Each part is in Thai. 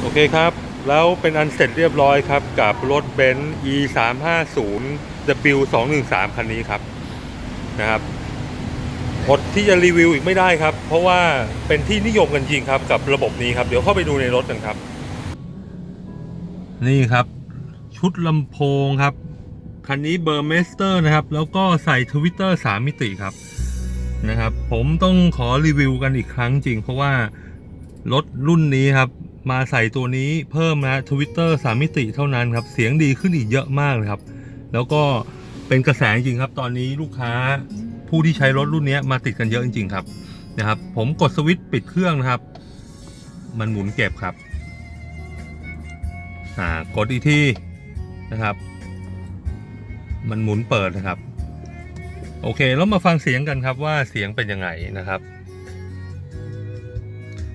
โอเคครับ แล้วเป็นอันเสร็จเรียบร้อยครับ กับรถเบนซ์ e 3 5 0 w 2 1 3คันนี้ครับนะครับอดที่จะรีวิวอีกไม่ได้ครับ เพราะว่าเป็นที่นิยมกันจริงครับ กับระบบนี้ครับ เดี๋ยวเข้าไปดูในรถกันครับ นี่ครับ ชุดลำโพงครับ คันนี้เบอร์เมสเตอร์นะครับ แล้วก็ใส่ทวิตเตอร์3มิติครับนะครับ ผมต้องขอรีวิวกันอีกครั้งจริง เพราะว่ารถรุ่นนี้ครับ มาใส่ตัวนี้เพิ่มนะทวิตเตอร์สามมิติเท่านั้นครับ เสียงดีขึ้นอีกเยอะมากเลยครับ แล้วก็เป็นกระแสจริงครับ ตอนนี้ลูกค้าผู้ที่ใช้รถรุ่นนี้มาติดกันเยอะจริง ๆ ครับนะครับ ผมกดสวิตช์ปิดเครื่องนะครับ มันหมุนเก็บครับอ่ากดอีกทีนะครับ มันหมุนเปิดนะครับ โอเค แล้วมาฟังเสียงกันครับว่าเสียงเป็นยังไงนะครับ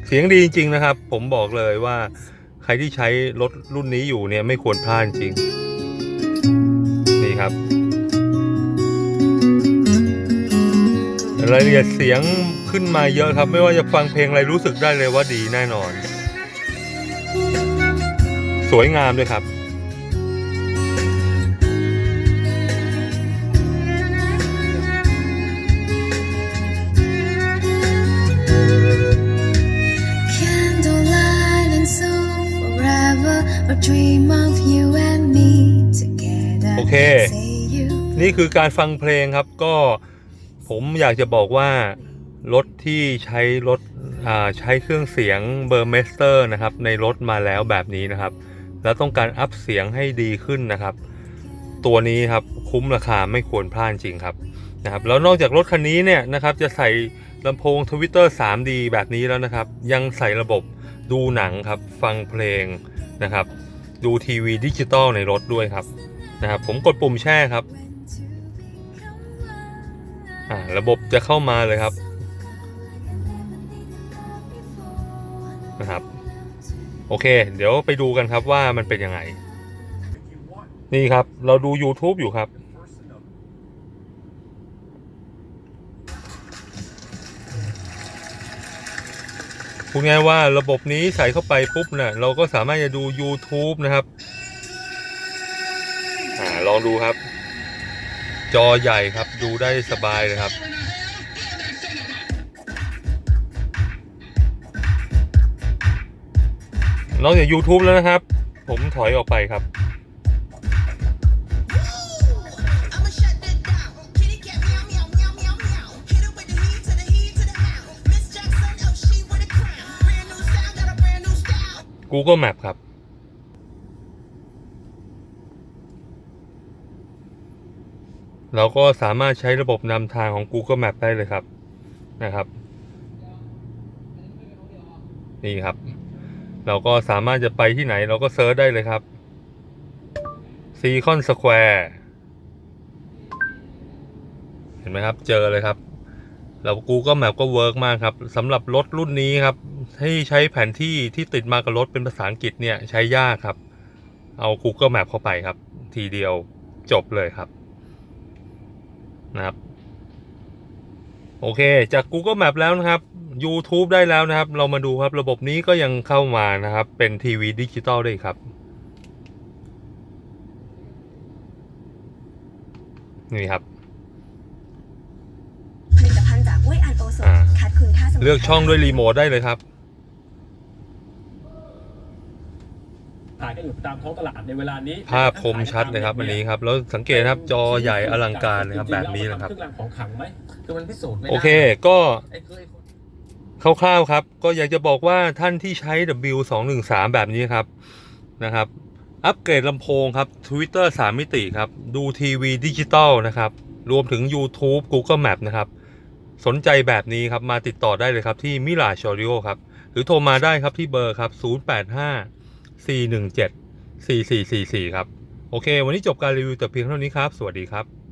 เสียงดีจริง ๆ นะครับ ผมบอกเลยว่าใครที่ใช้รถรุ่นนี้อยู่เนี่ยไม่ควรพลาดจริง นี่ครับ รายละเอียดเสียงขึ้นมาเยอะครับ ไม่ว่าจะฟังเพลงอะไรรู้สึกได้เลยว่าดีแน่นอน สวยงามด้วยครับ โอเค Say you นี่คือการฟังเพลงครับก็ผมอยากจะบอกว่า รถที่ใช้รถอ่าใช้เครื่องเสียงเบอร์เมสเตอร์นะครับ ในรถมาแล้วแบบนี้นะครับ แล้วต้องการอัพเสียงให้ดีขึ้นนะครับ ตัวนี้ครับคุ้มราคาไม่ควรพลาดจริงครับนะครับ แล้วนอกจากรถคันนี้เนี่ยนะครับ จะใส่ลำโพงทวิตเตอร์ 3D แบบนี้แล้วนะครับ ยังใส่ระบบดูหนังครับ ฟังเพลงนะครับ ดูทีวีดิจิตอลในรถด้วยครับนะครับ ผมกดปุ่มแช่ครับอ่าระบบจะเข้ามาเลยครับนะครับ โอเค เดี๋ยวไปดูกันครับว่ามันเป็นยังไง นี่ครับ เราดู YouTube อยู่ครับ พูดง่ายว่าระบบนี้ใส่เข้าไปปุ๊บเนี่ยเราก็สามารถจะดู YouTube นะครับอ่าลองดูครับ จอใหญ่ครับดูได้สบายเลยครับนอกจาก YouTube แล้วนะครับ ผมถอยออกไปครับ Google Map ครับ เราก็สามารถใช้ระบบนำทางของ Google Map ได้เลยครับนะครับ นี่ครับ เราก็สามารถจะไปที่ไหนเราก็เซิร์ชได้เลยครับซีคอนสแควร์เห็นไหมครับ เจอเลยครับ แล้ว Google Map ก็เวิร์กมากครับสำหรับรถรุ่นนี้ครับ ให้ใช้แผนที่ที่ติดมากับรถเป็นภาษาอังกฤษเนี่ยใช้ยากครับ เอา Google Map เข้าไปครับ ทีเดียวจบเลยครับนะครับโอเค จาก Google Map แล้วนะครับ YouTube ได้แล้วนะครับ เรามาดูครับระบบนี้ก็ยังเข้ามานะครับ เป็นทีวีดิจิตอลได้ครับ นี่ครับผลิตภัณฑ์จากเวยอันโอโซอ่าคัดคุณค่าสมุนไพรเลือกช่องด้วยรีโมทได้เลยครับ ขาย กันอยู่ตามท้องตลาดในเวลานี้ ภาพคมชัดเลยครับอันนี้ครับ แล้วสังเกตนะครับจอใหญ่อลังการนะครับแบบนี้นะครับ เครื่องรางของขลังไหมคือมันพิสูจน์ไม่ได้โอเคก็ไอ้คือไอ้คนคร่าวๆครับ ก็อยากจะบอกว่าท่านที่ใช้ W213 แบบนี้ครับนะครับ อัปเกรดลำโพงครับ Twitter 3 มิติครับ ดูทีวีดิจิตอลนะครับ รวมถึง YouTube Google Map นะครับ สนใจแบบนี้ครับ มาติดต่อได้เลยครับที่มิลาชอริโอครับ หรือโทรมาได้ครับที่เบอร์ครับ 085 417 4444 ครับ โอเค วันนี้จบการรีวิวแต่เพียงเท่านี้ครับ สวัสดีครับ